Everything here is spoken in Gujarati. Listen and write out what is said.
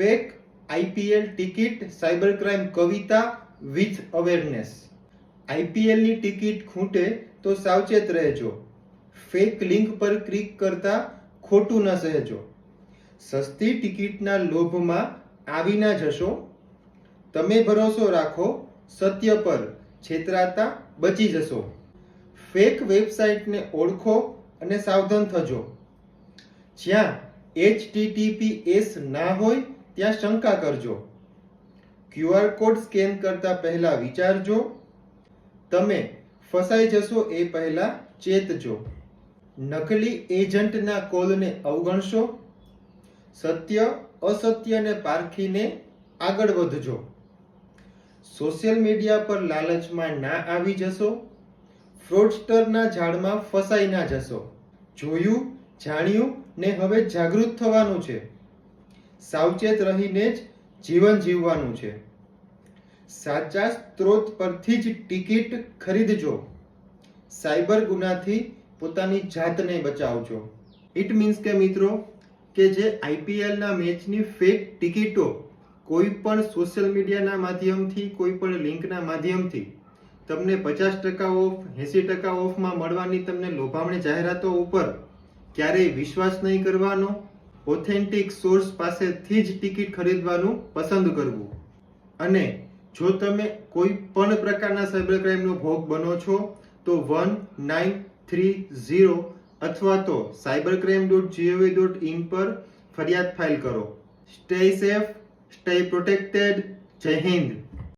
Fake IPL ticket cyber crime Kavita with awareness આઈપીએલની ટિકિટ ખૂંટે તો સાવચેત રહેજો. ફેક લિંક પર ક્લિક કરતા ખોટું ન સહેજો. સસ્તી ટિકિટના લોભમાં આવી ના જશો. તમે ભરોસો રાખો, સત્ય પર છેતરાતા બચી જશો. ફેક વેબસાઇટને ઓળખો અને સાવધાન થજો. જ્યાં એચટીટીપીએસ ના હોય ત્યાં શંકા કરજો. ક્યુઆર કોડ સ્કેન કરતા પહેલા વિચારજો. તમે ફસાઈ જશો એ પહેલા ચેતજો. નકલી એજન્ટના કોલને અવગણશો. સત્ય અસત્યને પારખીને આગળ વધજો. સોશિયલ મીડિયા પર લાલચમાં ના આવી જશો. ફ્રોડસ્ટરના ઝાડમાં ફસાઈ ના જશો. જોયું, જાણ્યું ને હવે જાગૃત થવાનું છે. સાવચેત રહીને જ જીવન જીવવાનું છે. સાચા સ્ત્રોત પરથી જ ટિકિટ ખરીદજો. સાયબર ગુનાથી પોતાની જાતને બચાવજો. ઇટ મીન્સ કે મિત્રો, કે જે આઈપીએલના મેચની ફેક ટિકિટો કોઈ પણ સોશિયલ મીડિયાના માધ્યમથી, કોઈ પણ લિંકના માધ્યમથી તમને પચાસ ટકા ઓફ, એંસી ટકા ઓફમાં મળવાની તમને લોભામણી જાહેરાતો ઉપર ક્યારેય વિશ્વાસ નહીં કરવાનો ઓથેન્ટિક સોર્સ પાસેથી જ ટિકિટ ખરીદવાનું પસંદ કરવું. અને જો તમે કોઈ પણ પ્રકારના સાયબર ક્રાઇમનો ભોગ બનો છો, તો વન નાઇન થ્રી ઝીરો અથવા તો cyber crime dot G O V dot in પર ફરિયાદ ફાઇલ કરો. સ્ટે સેફ સ્ટે પ્રોટેક્ટેડ જય હિન્દ.